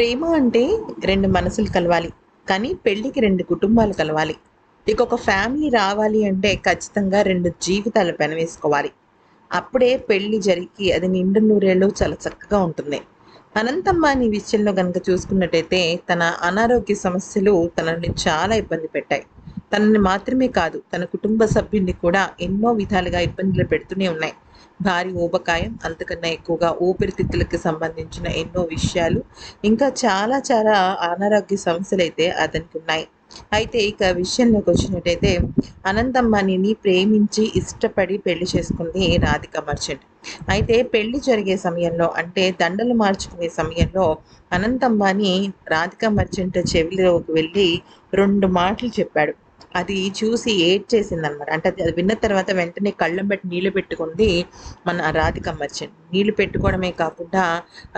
ప్రేమ అంటే రెండు మనసులు కలవాలి కానీ పెళ్ళికి రెండు కుటుంబాలు కలవాలి. ఇక ఒక ఫ్యామిలీ రావాలి అంటే ఖచ్చితంగా రెండు జీవితాలు పెనవేసుకోవాలి. అప్పుడే పెళ్ళి జరిగి అది నిండు నూరేళ్ళు చాలా చక్కగా ఉంటుంది. అనంతమ్మాని విషయంలో కనుక చూసుకున్నట్టయితే తన అనారోగ్య సమస్యలు తనని చాలా ఇబ్బంది పెట్టాయి. తనని మాత్రమే కాదు తన కుటుంబ సభ్యుల్ని కూడా ఎన్నో విధాలుగా ఇబ్బందులు పెడుతూనే ఉన్నాయి. భారీ ఊబకాయం అంతకన్నా ఎక్కువగా ఊపిరితిత్తులకు సంబంధించిన ఎన్నో విషయాలు ఇంకా చాలా చాలా అనారోగ్య సమస్యలు అయితే అతనికి ఉన్నాయి. అయితే ఇక విషయంలోకి వచ్చినట్టయితే అనంతమ్మని ప్రేమించి ఇష్టపడి పెళ్ళి చేసుకుంది రాధిక మర్చెంట్. అయితే పెళ్ళి జరిగే సమయంలో అంటే దండలు మార్చుకునే సమయంలో అనంతమ్మని రాధిక మర్చెంట్ చెవిలోకి వెళ్ళి రెండు మాటలు చెప్పాడు. అది చూసి ఏడ్చేసిందనమాట. అంటే అది విన్న తర్వాత వెంటనే కళ్ళం పెట్టి నీళ్ళు పెట్టుకుంది మన రాధిక మర్చెంట్. నీళ్ళు పెట్టుకోవడమే కాకుండా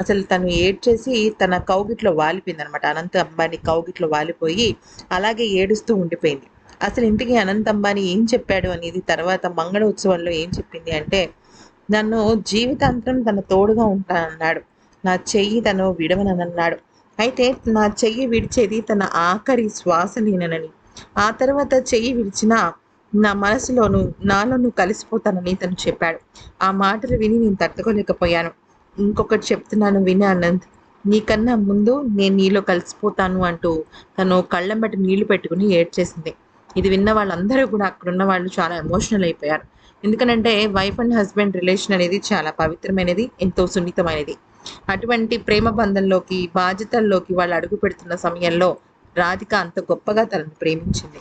అసలు తను ఏడ్చేసి తన కౌగిట్లో వాలిపోయింది అనమాట అనంత అంబానీ కౌగిట్లో వాలిపోయి అలాగే ఏడుస్తూ ఉండిపోయింది. అసలు ఇంటికి అనంత అంబానీ ఏం చెప్పాడు అనేది తర్వాత మంగళ ఉత్సవంలో ఏం చెప్పింది అంటే నన్ను జీవితాంతం తన తోడుగా ఉంటానన్నాడు. నా చెయ్యి తను విడవనన్నాడు అయితే నా చెయ్యి విడిచేది తన ఆఖరి శ్వాస నేనని ఆ తర్వాత చెయ్యి విడిచిన నా మనసులోను నాలోను కలిసిపోతానని తను చెప్పాడు. ఆ మాటలు విని నేను తట్టుకోలేకపోయాను. ఇంకొకటి చెప్తున్నాను విని అనంత్. నీకన్నా ముందు నేను నీలో కలిసిపోతాను అంటూ తను కళ్ళం బట్టి నీళ్ళు పెట్టుకుని ఏడ్చేసింది. ఇది విన్న వాళ్ళందరూ కూడా అక్కడ ఉన్న వాళ్ళు చాలా ఎమోషనల్ అయిపోయారు. ఎందుకనంటే వైఫ్ అండ్ హస్బెండ్ రిలేషన్ అనేది చాలా పవిత్రమైనది ఎంతో సున్నితమైనది. అటువంటి ప్రేమ బంధంలోకి బాధ్యతల్లోకి వాళ్ళు అడుగు పెడుతున్న సమయంలో రాధిక అంత గొప్పగా తనను ప్రేమించింది.